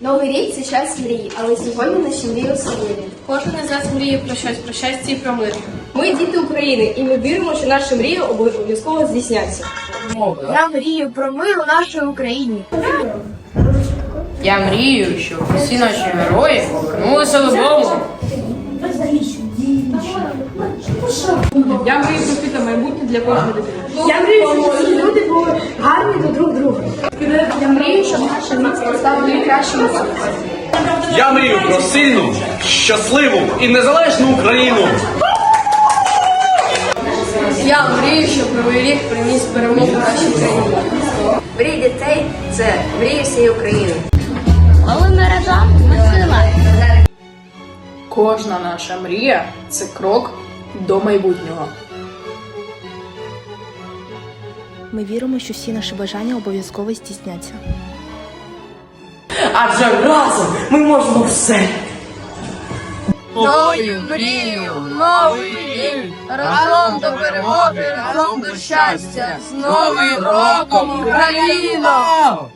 Новий рік це час мрії, але сьогодні наші мрії особливі. Кожен із нас мріє про щось, про щастя і про мир. Ми діти України, і ми віримо, що наші мрії обов'язково здійсняться. Я мрію про мир у нашій Україні. Я мрію, щоб усі наші герої повернулися додому. Я мрію про світле майбутнє для кожної дитини. Я мрію, щоб всі люди були гарні до друг друга. Я мрію, щоб наша місто стала найкращим у. Я мрію про сильну, щасливу і незалежну Україну. Я мрію, щоб новий рік приніс перемогу нашій країні. Мрії дітей це мрії всієї України. Коли ми разом, ми сила. Кожна наша мрія це крок до майбутнього. Ми віримо, що всі наші бажання обов'язково здійсняться. Адже разом ми можемо все. Новою мрію, новий рік, разом до перемоги, разом до щастя, з Новим роком, Україно!